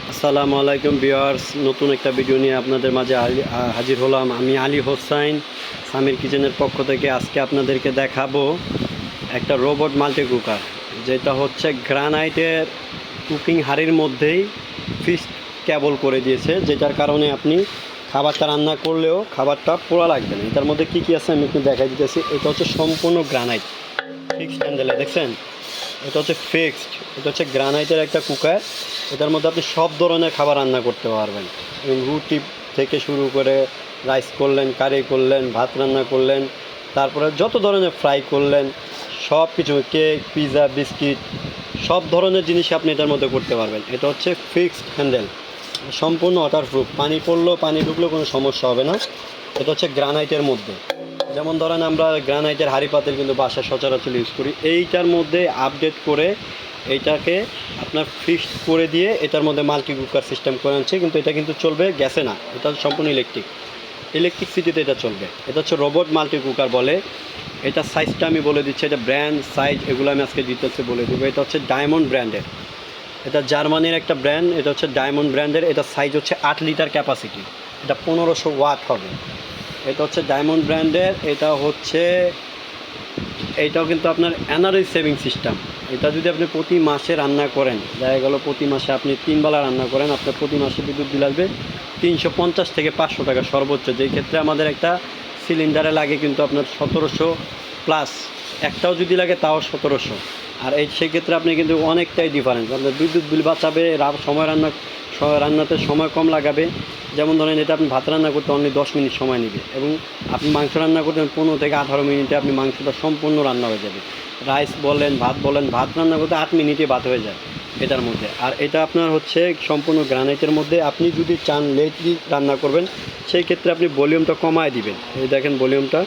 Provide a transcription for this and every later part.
আসসালামু আলাইকুম বিয়ার্স নতুন একটা ভিডিও নিয়ে আপনাদের মাঝে হাজির হলাম। আমি আলী হোসাইন সামির কিচেনের পক্ষ থেকে আজকে আপনাদেরকে দেখাবো একটা রোবট মাল্টি কুকার যেটা হচ্ছে গ্রানাইটের কুকিং হাড়ির মধ্যেই ফিস ক্যাবল করে দিয়েছে, যেটার কারণে আপনি খাবারটা রান্না করলেও খাবারটা পোড়া লাগবে না। এটার মধ্যে কী কী আছে আমি একটু দেখাই দিতেছি। এটা হচ্ছে সম্পূর্ণ গ্রানাইট। ফিক্সড হ্যান্ডেলে দেখছেন? এটা হচ্ছে ফিক্সড এটা হচ্ছে গ্রানাইটের একটা কুকার, এটার মধ্যে আপনি সব ধরনের খাবার রান্না করতে পারবেন। রুটি থেকে শুরু করে রাইস করলেন কারি করলেন, ভাত রান্না করলেন, তারপরে যত ধরনের ফ্রাই করলেন সব কিছু কেক পিৎজা বিস্কিট সব ধরনের জিনিস আপনি এটার মধ্যে করতে পারবেন। এটা হচ্ছে ফিক্সড হ্যান্ডেল সম্পূর্ণ ওয়াটারপ্রুফ পানি পড়লেও পানি ঢুকলেও কোনো সমস্যা হবে না। এটা হচ্ছে গ্রানাইটের মধ্যে। যেমন ধরেন আমরা গ্রানাইটের হাড়ি পাতিল কিন্তু বাসা সচরাচর ইউজ করি। এইটার মধ্যে আপডেট করে এইটাকে আপনার ফিক্সড করে দিয়ে এটার মধ্যে মাল্টি কুকার সিস্টেম করে আনছে, কিন্তু এটা কিন্তু চলবে গ্যাসে না। এটা সম্পূর্ণ ইলেকট্রিক ইলেকট্রিসিটিতে এটা চলবে। এটা হচ্ছে রোবট মাল্টি কুকার বলে। এটা সাইজটা আমি বলে দিচ্ছি, এটা ব্র্যান্ড সাইজ এগুলো আমি আজকে ডিটেলসে বলে দেবো। এটা হচ্ছে ডায়মন্ড ব্র্যান্ডের এটা জার্মানির একটা ব্র্যান্ড এটা হচ্ছে ডায়মন্ড ব্র্যান্ডের এটা সাইজ হচ্ছে আট লিটার ক্যাপাসিটি এটা পনেরোশো ওয়াট হবে। এটা হচ্ছে ডায়মন্ড ব্র্যান্ডের, এটা হচ্ছে এইটাও কিন্তু আপনার এনার্জি সেভিং সিস্টেম। এটা যদি আপনি প্রতি মাসে রান্না করেন, দেখা গেলো প্রতি মাসে আপনি তিন বেলা রান্না করেন, আপনার প্রতি মাসে বিদ্যুৎ বিল আসবে তিনশো পঞ্চাশ থেকে পাঁচশো টাকা সর্বোচ্চ। যেই ক্ষেত্রে আমাদের একটা সিলিন্ডারে লাগে কিন্তু আপনার সতেরোশো প্লাস, একটাও যদি লাগে তাও সতেরোশো। আর এই সেক্ষেত্রে আপনি কিন্তু অনেকটাই ডিফারেন্স আপনার বিদ্যুৎ বিল বাঁচাবে সময় রান্না রান্নাতে সময় কম লাগাবে। যেমন ধরেন, এটা আপনি ভাত রান্না করতে অনলি দশ মিনিট সময় নেবে এবং আপনি মাংস রান্না করতেন পনেরো থেকে আঠারো মিনিটে আপনি মাংসটা সম্পূর্ণ রান্না হয়ে যাবে। রাইস বলেন, ভাত বলেন, ভাত রান্না করতে আট মিনিটে ভাত হয়ে যায় এটার মধ্যে। আর এটা আপনার হচ্ছে সম্পূর্ণ গ্রানাইটের মধ্যে আপনি যদি চান লেটলি রান্না করবেন, সেই ক্ষেত্রে আপনি ভলিউমটা কমায় দিবেন। এই দেখেন ভলিউমটা।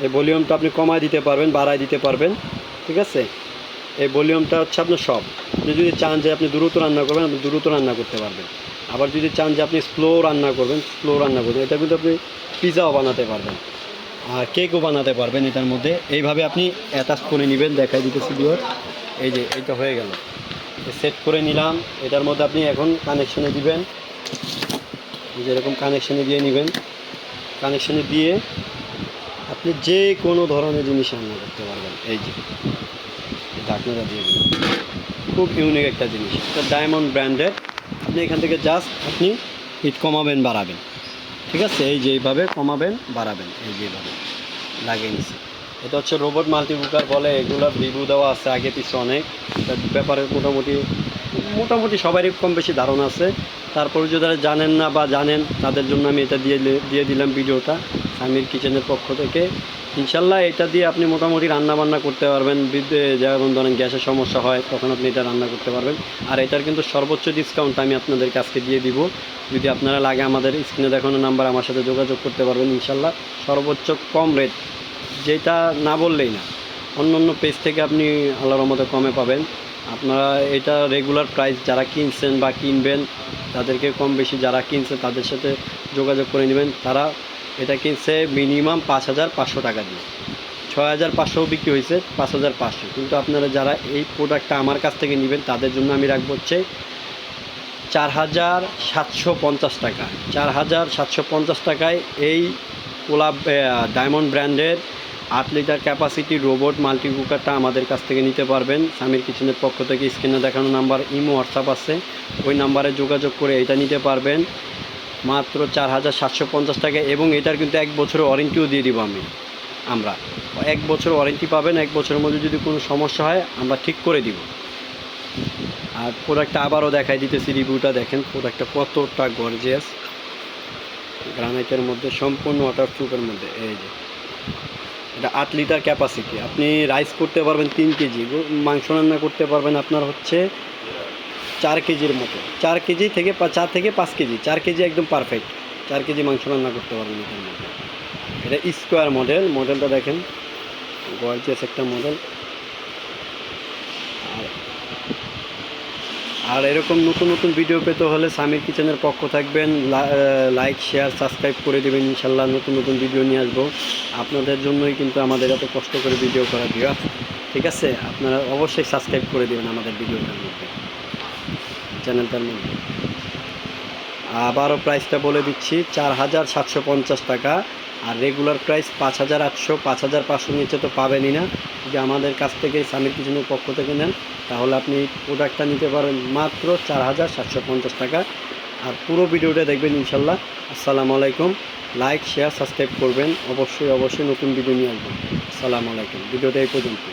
এই ভলিউমটা আপনি কমায় দিতে পারবেন, বাড়ায় দিতে পারবেন, ঠিক আছে? এই ভলিউমটা হচ্ছে আপনার সব। আপনি যদি চান যে আপনি দ্রুত রান্না করবেন, আপনি দ্রুত রান্না করতে পারবেন। আবার যদি চান যে আপনি স্লো রান্না করবেন স্লো রান্না করবেন, এটা কিন্তু আপনি পিৎজাও বানাতে পারবেন। আর কেকও বানাতে পারবেন এটার মধ্যে। এইভাবে আপনি অ্যাটাচ করে নেবেন, দেখাই দিতেছি বিওর এই যে এটা হয়ে গেল। সেট করে নিলাম। এটার মধ্যে আপনি এখন কানেকশানে দিবেন। যেরকম কানেকশানে দিয়ে নেবেন। কানেকশানে দিয়ে আপনি যে কোনো ধরনের জিনিস রান্না করতে পারবেন। এই যে। ঢাকনাটা দিয়ে দিন খুব ইউনিক একটা জিনিস। এটা ডায়মন্ড ব্র্যান্ডের আপনি এখান থেকে জাস্ট আপনি হিট কমাবেন, বাড়াবেন। ঠিক আছে? এই যে এইভাবে কমাবেন, বাড়াবেন। এই যেভাবে লাগিয়ে নিছি। এটা হচ্ছে রোবট মাল্টি কুকার বলে। এগুলো রিভিউ দেওয়া আছে আগে পিছু অনেক। ব্যাপারে মোটামুটি মোটামুটি সবারই কম বেশি ধারণা আছে। তারপরে যদি জানেন না বা জানেন, তাদের জন্য আমি এটা দিয়ে দিয়ে দিলাম ভিডিওটা। আমির কিচেনের পক্ষ থেকে। ইনশাল্লাহ এটা দিয়ে আপনি মোটামুটি রান্না বান্না করতে পারবেন। যেমন ধরেন গ্যাসের সমস্যা হয়, তখন আপনি এটা রান্না করতে পারবেন। আর এটার কিন্তু সর্বোচ্চ ডিসকাউন্ট আমি আপনাদের আজকে দিয়ে দিব। যদি আপনারা লাগে আমাদের স্ক্রিনে দেখানো নাম্বার আমার সাথে যোগাযোগ করতে পারবেন ইনশাল্লাহ। সর্বোচ্চ কম রেট যেটা না বললেই না। অন্য অন্য পেজ থেকে আপনি আল্লাহর মতো কমে পাবেন। আপনারা এটা রেগুলার প্রাইস যারা কিনছেন বা কিনবেন, তাদেরকে কম বেশি যারা কিনছে তাদের সাথে যোগাযোগ করে নেবেন। তারা এটা কিনছে মিনিমাম পাঁচ হাজার পাঁচশো টাকা দিয়ে। ছয় হাজার পাঁচশো বিক্রি হয়েছে, পাঁচ হাজার পাঁচশো। কিন্তু আপনারা যারা এই প্রোডাক্টটা আমার কাছ থেকে নেবেন, তাদের জন্য আমি রাখব হচ্ছে চার হাজার সাতশো পঞ্চাশ টাকা। চার হাজার সাতশো পঞ্চাশ টাকায় এই কোলা ডায়মন্ড ব্র্যান্ডের আট লিটার ক্যাপাসিটি রোবট মাল্টি কুকারটা আমাদের কাছ থেকে নিতে পারবেন। স্বামীর কিচেনের পক্ষ থেকে স্ক্রিনে দেখানো নাম্বার, ইমো, হোয়াটসঅ্যাপ আছে। ওই নাম্বারে যোগাযোগ করে এটা নিতে পারবেন। মাত্র চার হাজার সাতশো পঞ্চাশ টাকা এবং এটার কিন্তু এক বছরের ওয়ারেন্টিও দিয়ে দিব আমি, আমরা। এক বছর ওয়ারেন্টি পাবেন, এক বছরের মধ্যে যদি কোনো সমস্যা হয়, আমরা ঠিক করে দিব। আর প্রোডাক্টটা আবারও দেখাই দিতেছি রিভিউটা দেখেন প্রোডাক্টটা কতটা গর্জিয়াস গ্রানাইটের মধ্যে, সম্পূর্ণ ওয়াটার প্রুফের মধ্যে, এই যে। এটা আট লিটার ক্যাপাসিটি আপনি রাইস করতে পারবেন তিন কেজি মাংস রান্না করতে পারবেন আপনার হচ্ছে চার কেজির মতো। চার কেজি থেকে চার থেকে পাঁচ কেজি। চার কেজি একদম পারফেক্ট চার কেজি মাংস রান্না করতে পারবেন এটার মধ্যে। এটা স্কোয়ার মডেল মডেলটা দেখেন। গর্জিয়াস একটা মডেল আর এরকম নতুন নতুন ভিডিও পেতে হলে সামির কিচেনের পক্ষ থাকবেন। লাইক শেয়ার সাবস্ক্রাইব করে দেবেন। ইনশাল্লাহ নতুন নতুন ভিডিও নিয়ে আসব। আপনাদের জন্যই কিন্তু আমাদের এত কষ্ট করে ভিডিও করা দিয়া ঠিক আছে? আপনারা অবশ্যই সাবস্ক্রাইব করে দেবেন আমাদের ভিডিওটার মধ্যে। চ্যানেলটার মধ্যে আবারও প্রাইসটা বলে দিচ্ছি, চার হাজার সাতশো পঞ্চাশ টাকা। আর রেগুলার প্রাইস পাঁচ হাজার আটশো, পাঁচ হাজার পাঁচশো নিচে তো পাবেনই না। যদি আমাদের কাছ থেকে স্বামীর কিচেনের পক্ষ থেকে নেন, তাহলে আপনি প্রোডাক্টটা নিতে পারেন মাত্র চার হাজার সাতশো পঞ্চাশ টাকা। আর পুরো ভিডিওটা দেখবেন ইনশাল্লাহ। আসসালামু আলাইকুম। লাইক শেয়ার সাবস্ক্রাইব করবেন। অবশ্যই অবশ্যই নতুন ভিডিও নিয়ে আসবেন। আসসালামু আলাইকুম। ভিডিওটা এই পর্যন্ত